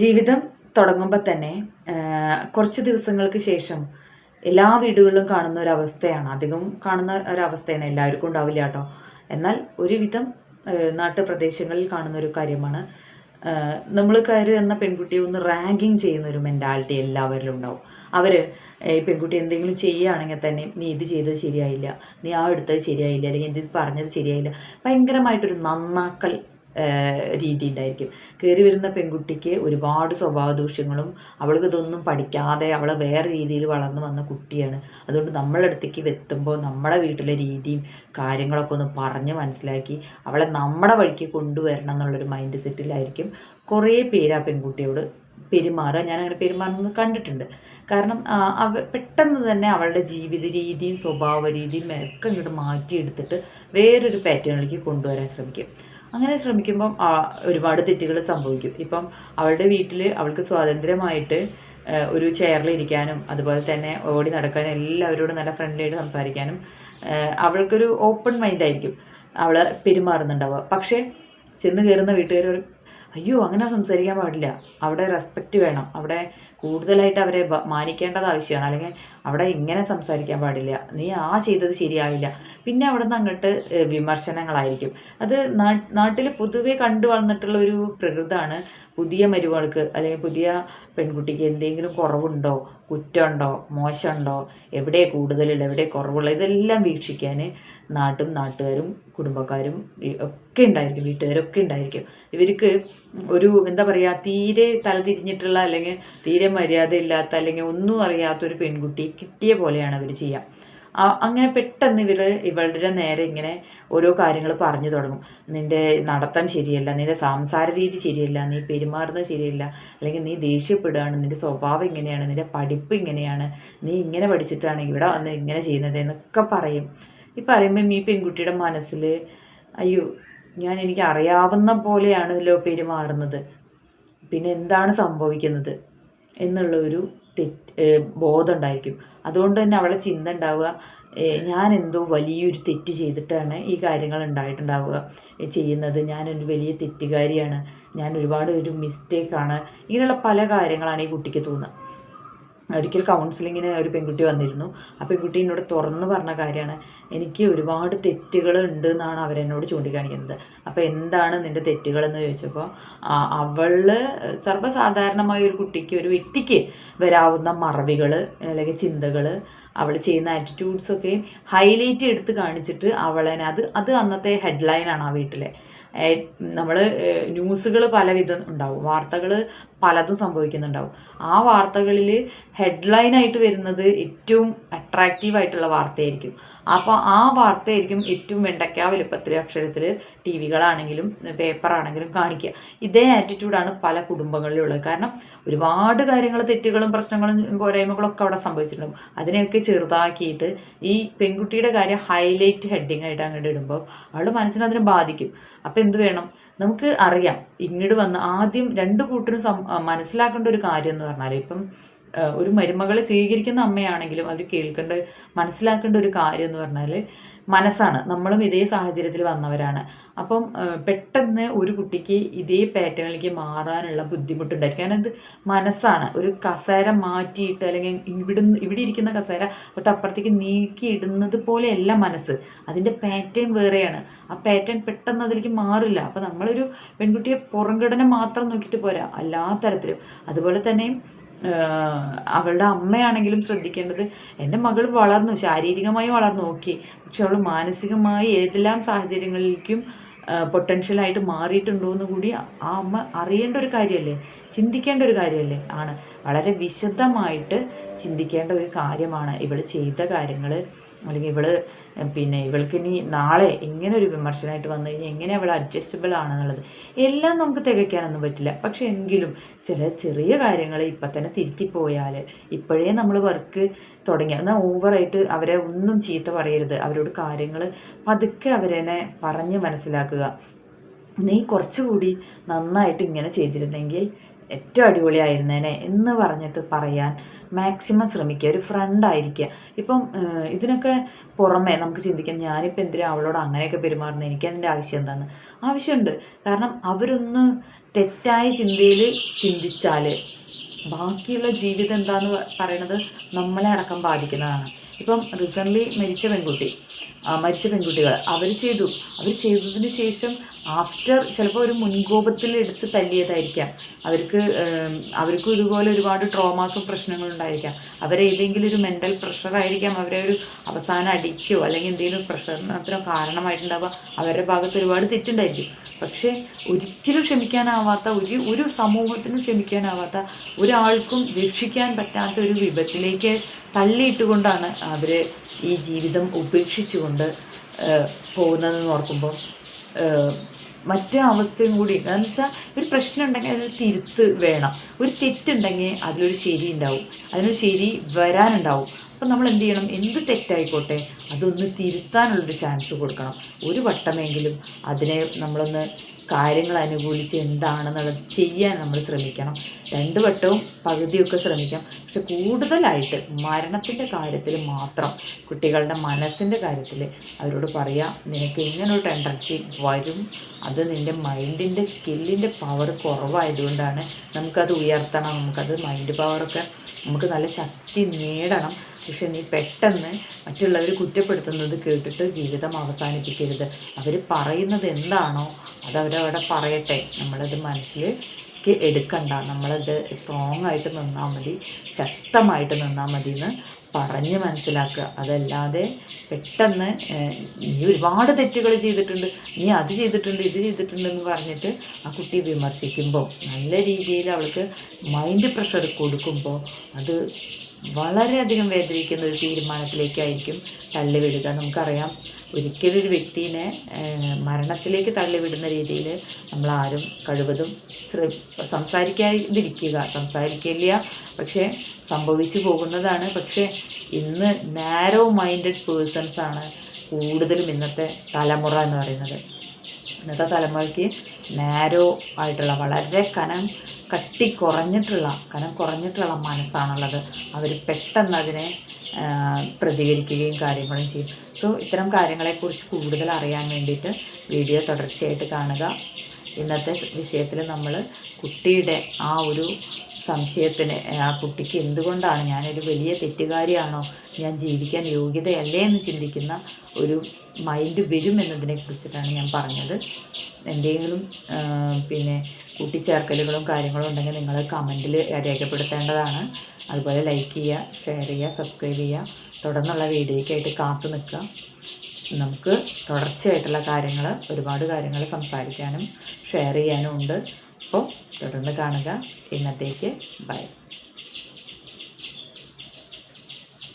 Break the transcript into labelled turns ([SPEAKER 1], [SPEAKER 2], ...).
[SPEAKER 1] ജീവിതം തുടങ്ങുമ്പോൾ തന്നെ കുറച്ച് ദിവസങ്ങൾക്ക് ശേഷം എല്ലാ വീടുകളിലും കാണുന്ന ഒരു അവസ്ഥയാണ് അധികം കാണുന്ന ഒരവസ്ഥയാണ് എല്ലാവർക്കും ഉണ്ടാവില്ല കേട്ടോ. എന്നാൽ ഒരുവിധം നാട്ടുപ്രദേശങ്ങളിൽ കാണുന്ന ഒരു കാര്യമാണ് നമ്മൾ കയറി എന്ന പെൺകുട്ടിയെ ഒന്ന് റാങ്കിങ് ചെയ്യുന്ന ഒരു മെന്റാലിറ്റി എല്ലാവരിലും ഉണ്ടാവും. അവർ ഈ പെൺകുട്ടി എന്തെങ്കിലും ചെയ്യുകയാണെങ്കിൽ തന്നെ നീ ഇത് ചെയ്തത് ശരിയായില്ല. നീ ആ എടുത്തത് ശരിയായില്ല. അല്ലെങ്കിൽ ഇത് പറഞ്ഞത് ശരിയായില്ല. ഭയങ്കരമായിട്ടൊരു നന്നാക്കൽ രീതി ഉണ്ടായിരിക്കും കയറി വരുന്ന പെൺകുട്ടിക്ക് ഒരുപാട് സ്വഭാവ ദൂഷ്യങ്ങളും അവൾക്ക് ഇതൊന്നും പഠിക്കാതെ അവൾ വേറെ രീതിയിൽ വളർന്നു വന്ന കുട്ടിയാണ്. അതുകൊണ്ട് നമ്മളെ അടുത്തേക്ക് എത്തുമ്പോൾ നമ്മുടെ വീട്ടിലെ രീതിയും കാര്യങ്ങളൊക്കെ ഒന്ന് പറഞ്ഞ് മനസ്സിലാക്കി അവളെ നമ്മുടെ വഴിക്ക് കൊണ്ടുവരണം എന്നുള്ളൊരു മൈൻഡ് സെറ്റിലായിരിക്കും കുറേ പേര് ആ പെൺകുട്ടിയോട് പെരുമാറുക. ഞാൻ അങ്ങനെ പെരുമാറുന്നത് കണ്ടിട്ടുണ്ട്. കാരണം അവ പെട്ടെന്ന് തന്നെ അവളുടെ ജീവിത രീതിയും സ്വഭാവ രീതിയും ഒക്കെ ഇങ്ങോട്ട് മാറ്റിയെടുത്തിട്ട് വേറൊരു പാറ്റേണിലേക്ക് കൊണ്ടുവരാൻ ശ്രമിക്കും. അങ്ങനെ ശ്രമിക്കുമ്പം ഒരുപാട് തെറ്റുകൾ സംഭവിക്കും. ഇപ്പം അവളുടെ വീട്ടിൽ അവൾക്ക് സ്വാതന്ത്ര്യമായിട്ട് ഒരു ചെയറിൽ ഇരിക്കാനും അതുപോലെ തന്നെ ഓടി നടക്കാനും എല്ലാവരോടും നല്ല ഫ്രണ്ട്ലി ആയിട്ട് സംസാരിക്കാനും അവൾക്കൊരു ഓപ്പൺ മൈൻഡായിരിക്കും അവൾ പെരുമാറുന്നുണ്ടാവുക. പക്ഷേ ചെന്ന് കയറുന്ന വീട്ടുകാർ അയ്യോ അങ്ങനെ സംസാരിക്കാൻ പാടില്ല. അവിടെ റെസ്പെക്റ്റ് വേണം. അവിടെ കൂടുതലായിട്ട് അവരെ മാനിക്കേണ്ടത് ആവശ്യമാണ്. അല്ലെങ്കിൽ അവിടെ ഇങ്ങനെ സംസാരിക്കാൻ പാടില്ല. നീ ആ ചെയ്തത് ശരിയായില്ല. പിന്നെ അവിടെ നിന്ന് അങ്ങോട്ട് വിമർശനങ്ങളായിരിക്കും. അത് നാട്ടിൽ പൊതുവെ കണ്ടു വളർന്നിട്ടുള്ള ഒരു പ്രകൃതമാണ് പുതിയ മരുമകൾക്ക് അല്ലെങ്കിൽ പുതിയ പെൺകുട്ടിക്ക് എന്തെങ്കിലും കുറവുണ്ടോ കുറ്റമുണ്ടോ മോശമുണ്ടോ എവിടെ കൂടുതലുള്ള എവിടെ കുറവുള്ള ഇതെല്ലാം വീക്ഷിക്കാൻ നാട്ടും നാട്ടുകാരും കുടുംബക്കാരും ഒക്കെ ഉണ്ടായിരിക്കും വീട്ടുകാരൊക്കെ ഉണ്ടായിരിക്കും. ഇവർക്ക് ഒരു എന്താ പറയുക തീരെ തലതിരിഞ്ഞിട്ടുള്ള അല്ലെങ്കിൽ തീരെ മര്യാദയില്ലാത്ത അല്ലെങ്കിൽ ഒന്നും അറിയാത്ത ഒരു പെൺകുട്ടി കിട്ടിയ പോലെയാണ് അവർ ചെയ്യുക അങ്ങനെ പെട്ടെന്ന് ഇവർ ഇവളുടെ നേരെ ഇങ്ങനെ ഓരോ കാര്യങ്ങൾ പറഞ്ഞു തുടങ്ങും. നിന്റെ നടത്തം ശരിയല്ല നിന്റെ സംസാര രീതി ശരിയല്ല നീ പെരുമാറുന്നത് ശരിയല്ല അല്ലെങ്കിൽ നീ ദേഷ്യപ്പെടുകയാണ് നിന്റെ സ്വഭാവം ഇങ്ങനെയാണ് നിന്റെ പഠിപ്പ് ഇങ്ങനെയാണ് നീ ഇങ്ങനെ പഠിച്ചിട്ടാണ് ഇവിടെ വന്ന് ഇങ്ങനെ ചെയ്യുന്നത് എന്നൊക്കെ പറയും. ഈ പറയുമ്പം ഈ പെൺകുട്ടിയുടെ മനസ്സിൽ അയ്യോ ഞാൻ എനിക്ക് അറിയാവുന്ന പോലെയാണല്ലോ പെരുമാറുന്നത് പിന്നെ എന്താണ് സംഭവിക്കുന്നത് എന്നുള്ള ഒരു തെറ്റ് ബോധം ഉണ്ടായിരിക്കും അതുകൊണ്ട് തന്നെ അവളെ ചിന്ത ഉണ്ടാവുക ഞാൻ എന്തോ വലിയൊരു തെറ്റ് ചെയ്തിട്ടാണ് ഈ കാര്യങ്ങൾ ഉണ്ടായിട്ടുണ്ടാവുക ചെയ്യുന്നത്. ഞാനൊരു വലിയ തെറ്റുകാരിയാണ്. ഞാൻ ഒരുപാട് ഒരു മിസ്റ്റേക്കാണ് ഇങ്ങനെയുള്ള പല കാര്യങ്ങളാണ് ഈ കുട്ടിക്ക് തോന്നുക. ഒരിക്കൽ കൗൺസിലിങ്ങിന് ഒരു പെൺകുട്ടി വന്നിരുന്നു. ആ പെൺകുട്ടി എന്നോട് തുറന്നു പറഞ്ഞ കാര്യമാണ് എനിക്ക് ഒരുപാട് തെറ്റുകൾ ഉണ്ട് എന്നാണ് അവരെന്നോട് ചൂണ്ടിക്കാണിക്കുന്നത്. അപ്പോൾ എന്താണ് നിന്റെ തെറ്റുകളെന്ന് ചോദിച്ചപ്പോൾ അവൾ സർവസാധാരണമായ ഒരു കുട്ടിക്ക് ഒരു വ്യക്തിക്ക് വരാവുന്ന മറവികൾ അല്ലെങ്കിൽ ചിന്തകൾ അവൾ ചെയ്യുന്ന ആറ്റിറ്റ്യൂഡ്സൊക്കെ ഹൈലൈറ്റ് എടുത്ത് കാണിച്ചിട്ട് അവളെ അത് അത് അന്നത്തെ ഹെഡ്ലൈനാണ് ആ വീട്ടിലെ. നമ്മൾ ന്യൂസുകൾ പലവിധം ഉണ്ടാവും. വാർത്തകൾ പലതും സംഭവിക്കുന്നുണ്ടാവും. ആ വാർത്തകളിൽ ഹെഡ്ലൈനായിട്ട് വരുന്നത് ഏറ്റവും അട്രാക്റ്റീവായിട്ടുള്ള വാർത്തയായിരിക്കും. അപ്പോൾ ആ വാർത്തയായിരിക്കും ഏറ്റവും വെണ്ടയ്ക്ക വലുപ്പത്തിൽ അക്ഷരത്തിൽ ടി വികളാണെങ്കിലും പേപ്പറാണെങ്കിലും കാണിക്കുക. ഇതേ ആറ്റിറ്റ്യൂഡാണ് പല കുടുംബങ്ങളിലുള്ളത് കാരണം ഒരുപാട് കാര്യങ്ങൾ തെറ്റുകളും പ്രശ്നങ്ങളും പോരായ്മകളൊക്കെ അവിടെ സംഭവിച്ചിട്ടുണ്ടാവും. അതിനെയൊക്കെ ചെറുതാക്കിയിട്ട് ഈ പെൺകുട്ടിയുടെ കാര്യം ഹൈലൈറ്റ് ഹെഡിങ് ആയിട്ട് അങ്ങോട്ട് ഇടുമ്പോൾ അവളുടെ മനസ്സിനെ അതിനെ ബാധിക്കും. അപ്പം എന്ത് വേണം? നമുക്ക് അറിയാം. ഇങ്ങോട്ട് വന്ന് ആദ്യം രണ്ട് കൂട്ടരും മനസ്സിലാക്കേണ്ട ഒരു കാര്യം എന്ന് പറഞ്ഞാൽ ഇപ്പം ഒരു മരുമകളെ സ്വീകരിക്കുന്ന അമ്മയാണെങ്കിലും അവർ കേൾക്കേണ്ട മനസ്സിലാക്കേണ്ട ഒരു കാര്യം എന്ന് പറഞ്ഞാൽ മനസ്സാണ്. നമ്മളും ഇതേ സാഹചര്യത്തിൽ വന്നവരാണ്. അപ്പം പെട്ടെന്ന് ഒരു കുട്ടിക്ക് ഇതേ പാറ്റേണിലേക്ക് മാറാനുള്ള ബുദ്ധിമുട്ടുണ്ടായിരിക്കും. കാരണം ഇത് മനസ്സാണ്. ഒരു കസേര മാറ്റിയിട്ട് അല്ലെങ്കിൽ ഇവിടുന്ന് ഇവിടെ ഇരിക്കുന്ന കസേര തൊട്ട് അപ്പുറത്തേക്ക് നീക്കി ഇടുന്നത് പോലെയല്ല മനസ്സ്. അതിന്റെ പാറ്റേൺ വേറെയാണ്. ആ പാറ്റേൺ പെട്ടെന്ന് അതിലേക്ക് മാറില്ല. അപ്പം നമ്മളൊരു പെൺകുട്ടിയെ പുറംഘടന മാത്രം നോക്കിയിട്ട് പോരാ. എല്ലാ തരത്തിലും അതുപോലെ തന്നെ അവളുടെ അമ്മയാണെങ്കിലും ശ്രദ്ധിക്കേണ്ടത് എന്റെ മകൾ വളർന്നു ശാരീരികമായി വളർന്നു. ഓക്കെ പക്ഷെ അവൾ മാനസികമായി ഏതെല്ലാം സാഹചര്യങ്ങളിലേക്കും പൊട്ടൻഷ്യലായിട്ട് മാറിയിട്ടുണ്ടോ എന്ന് കൂടി ആ അമ്മ അറിയേണ്ട ഒരു കാര്യമല്ലേ ചിന്തിക്കേണ്ട ഒരു കാര്യമല്ലേ ആണ്. വളരെ വിശദമായിട്ട് ചിന്തിക്കേണ്ട ഒരു കാര്യമാണ് ഇവൾ ചെയ്ത കാര്യങ്ങൾ അല്ലെങ്കിൽ ഇവൾ പിന്നെ ഇവൾക്ക് ഇനി നാളെ ഇങ്ങനെ ഒരു വിമർശനമായിട്ട് വന്നു കഴിഞ്ഞാൽ എങ്ങനെ അവൾ അഡ്ജസ്റ്റബിൾ ആണെന്നുള്ളത് എല്ലാം നമുക്ക് തികയ്ക്കാനൊന്നും പറ്റില്ല. പക്ഷെ എങ്കിലും ചില ചെറിയ കാര്യങ്ങൾ ഇപ്പം തന്നെ തിരുത്തിപ്പോയാൽ ഇപ്പോഴേ നമ്മൾ വർക്ക് തുടങ്ങി. എന്നാൽ ഓവറായിട്ട് അവരെ ഒന്നും ചീത്ത പറയരുത്. അവരോട് കാര്യങ്ങൾ പതുക്കെ അവരെന്നെ പറഞ്ഞ് മനസ്സിലാക്കുക. നീ കുറച്ചുകൂടി നന്നായിട്ട് ഇങ്ങനെ ചെയ്തിരുന്നെങ്കിൽ ഏറ്റവും അടിപൊളിയായിരുന്നേനെ എന്ന് പറഞ്ഞിട്ട് പറയാൻ മാക്സിമം ശ്രമിക്കുക. ഒരു ഫ്രണ്ട് ആയിരിക്കുക. ഇപ്പം ഇതിനൊക്കെ പുറമെ നമുക്ക് ചിന്തിക്കാം ഞാനിപ്പോൾ എന്തിനാ അവളോട് അങ്ങനെയൊക്കെ പെരുമാറുന്നത് എനിക്ക് അതിന്റെ ആവശ്യം എന്താണ് ആവശ്യമുണ്ട്. കാരണം അവരൊന്ന് തെറ്റായ ചിന്തയിൽ ചിന്തിച്ചാൽ ബാക്കിയുള്ള ജീവിതം എന്താന്ന് പറയുന്നത് നമ്മളെ അടക്കം ബാധിക്കുന്നതാണ്. ഇപ്പം റീസെന്റ്ലി മരിച്ച പെൺകുട്ടി മരിച്ച പെൺകുട്ടികൾ അവർ ചെയ്തു. അവർ ചെയ്തതിന് ശേഷം ആഫ്റ്റർ ചിലപ്പോൾ ഒരു മുൻകോപത്തിൽ എടുത്ത് തല്ലിയതായിരിക്കാം. അവർക്ക് അവർക്കും ഇതുപോലെ ഒരുപാട് ട്രോമാസും പ്രശ്നങ്ങളും ഉണ്ടായിരിക്കാം. അവരെ ഏതെങ്കിലും ഒരു മെന്റൽ പ്രഷറായിരിക്കാം അവരെ ഒരു അവസാനം അടിക്കോ അല്ലെങ്കിൽ എന്തെങ്കിലും പ്രഷറിനത്തിനോ കാരണമായിട്ടുണ്ടാവുക. അവരുടെ ഭാഗത്ത് ഒരുപാട് തെറ്റുണ്ടായിരിക്കും. പക്ഷേ ഒരിക്കലും ക്ഷമിക്കാനാവാത്ത ഒരു ഒരു സമൂഹത്തിനും ക്ഷമിക്കാനാവാത്ത ഒരാൾക്കും രക്ഷിക്കാൻ പറ്റാത്ത ഒരു വിപത്തിലേക്ക് തള്ളിയിട്ടുകൊണ്ടാണ് അവർ ഈ ജീവിതം ഉപേക്ഷിച്ചുകൊണ്ട് പോകുന്നതെന്ന് ഓർക്കുമ്പോൾ മറ്റേ അവസ്ഥയും കൂടി. എന്ന് വെച്ചാൽ ഒരു പ്രശ്നം ഉണ്ടെങ്കിൽ അതിന് തിരുത്ത് വേണം. ഒരു തെറ്റുണ്ടെങ്കിൽ അതിലൊരു ശരി ഉണ്ടാവും. അതിനൊരു ശരി വരാനുണ്ടാവും. അപ്പം നമ്മൾ എന്ത് ചെയ്യണം? എന്ത് തെറ്റായിക്കോട്ടെ അതൊന്ന് തിരുത്താനുള്ളൊരു ചാൻസ് കൊടുക്കണം. ഒരു വട്ടമെങ്കിലും അതിനെ നമ്മളൊന്ന് കാര്യങ്ങൾ അനുകൂലിച്ച് എന്താണെന്നുള്ളത് ചെയ്യാൻ നമ്മൾ ശ്രമിക്കണം. രണ്ട് വട്ടവും പകുതിയൊക്കെ ശ്രമിക്കാം. പക്ഷെ കൂടുതലായിട്ട് മരണത്തിന്റെ കാര്യത്തിൽ മാത്രം കുട്ടികളുടെ മനസ്സിന്റെ കാര്യത്തിൽ അവരോട് പറയാം നിനക്ക് ഇങ്ങനൊരു ടെൻഡൻസി വരും. അത് നിന്റെ മൈൻഡിന്റെ സ്കില്ലിന്റെ പവർ കുറവായതുകൊണ്ടാണ് നമുക്കത് ഉയർത്തണം. നമുക്കത് മൈൻഡ് പവറൊക്കെ നമുക്ക് നല്ല ശക്തി നേടണം. പക്ഷെ നീ പെട്ടെന്ന് മറ്റുള്ളവർ കുറ്റപ്പെടുത്തുന്നത് കേട്ടിട്ട് ജീവിതം അവസാനിപ്പിക്കരുത്. അവർ പറയുന്നത് എന്താണോ അത് അവരവിടെ പറയട്ടെ. നമ്മളത് മനസ്സിലേക്ക് എടുക്കണ്ട. നമ്മളത് സ്ട്രോങ് ആയിട്ട് നിന്നാൽ മതി ശക്തമായിട്ട് നിന്നാൽ മതി എന്ന് പറഞ്ഞ് മനസ്സിലാക്കുക. അതല്ലാതെ പെട്ടെന്ന് നീ ഒരുപാട് തെറ്റുകൾ ചെയ്തിട്ടുണ്ട്. നീ അത് ചെയ്തിട്ടുണ്ട് ഇത് ചെയ്തിട്ടുണ്ട് എന്ന് പറഞ്ഞിട്ട് ആ കുട്ടി വിമർശിക്കുമ്പോൾ നല്ല രീതിയിൽ അവൾക്ക് മൈൻഡ് പ്രഷർ കൊടുക്കുമ്പോൾ അത് വളരെയധികം വേദനിക്കുന്ന ഒരു തീരുമാനത്തിലേക്കായിരിക്കും തള്ളിവിടുക. നമുക്കറിയാം ഒരിക്കലും ഒരു വ്യക്തിനെ മരണത്തിലേക്ക് തള്ളിവിടുന്ന രീതിയിൽ നമ്മളാരും കഴിവതും ശ്ര സംസാരിക്കാതിരിക്കുക. സംസാരിക്കില്ല. പക്ഷേ സംഭവിച്ചു പോകുന്നതാണ്. പക്ഷേ ഇന്ന് നാരോ മൈൻഡഡ് പേഴ്സൺസ് ആണ് കൂടുതലും ഇന്നത്തെ തലമുറ എന്ന് പറയുന്നത്. ഇന്നത്തെ തലമുറയ്ക്ക് നാരോ ആയിട്ടുള്ള വളരെ കനം കട്ടി കുറഞ്ഞിട്ടുള്ള കനം കുറഞ്ഞിട്ടുള്ള മനസ്സാണുള്ളത്. അവർ പെട്ടെന്ന് അതിനെ പ്രതികരിക്കുകയും കാര്യങ്ങളും ചെയ്യും. സോ ഇത്തരം കാര്യങ്ങളെക്കുറിച്ച് കൂടുതൽ അറിയാൻ വേണ്ടിയിട്ട് വീഡിയോ തുടർച്ചയായിട്ട് കാണുക. ഇന്നത്തെ വിഷയത്തിൽ നമ്മൾ കുട്ടിയുടെ ആ ഒരു സംശയത്തിന് ആ കുട്ടിക്ക് എന്തുകൊണ്ടാണ് ഞാനൊരു വലിയ തെറ്റുകാരിയാണോ ഞാൻ ജീവിക്കാൻ യോഗ്യതയല്ലേ എന്ന് ചിന്തിക്കുന്ന ഒരു മൈൻഡ് വരും എന്നതിനെ കുറിച്ചിട്ടാണ് ഞാൻ പറഞ്ഞത്. എന്തെങ്കിലും പിന്നെ കൂട്ടിച്ചേർക്കലുകളും കാര്യങ്ങളും ഉണ്ടെങ്കിൽ നിങ്ങൾ കമന്റിൽ രേഖപ്പെടുത്തേണ്ടതാണ്. അതുപോലെ ലൈക്ക് ചെയ്യുക ഷെയർ ചെയ്യുക സബ്സ്ക്രൈബ് ചെയ്യുക. തുടർന്നുള്ള വീഡിയോയ്ക്കായിട്ട് കാത്തു നിൽക്കുക. നമുക്ക് തുടർച്ചയായിട്ടുള്ള കാര്യങ്ങൾ ഒരുപാട് കാര്യങ്ങൾ സംസാരിക്കാനും ഷെയർ ചെയ്യാനും ഉണ്ട്. അപ്പോൾ തുടർന്ന് കാണുക. ഇന്നത്തേക്ക് ബൈ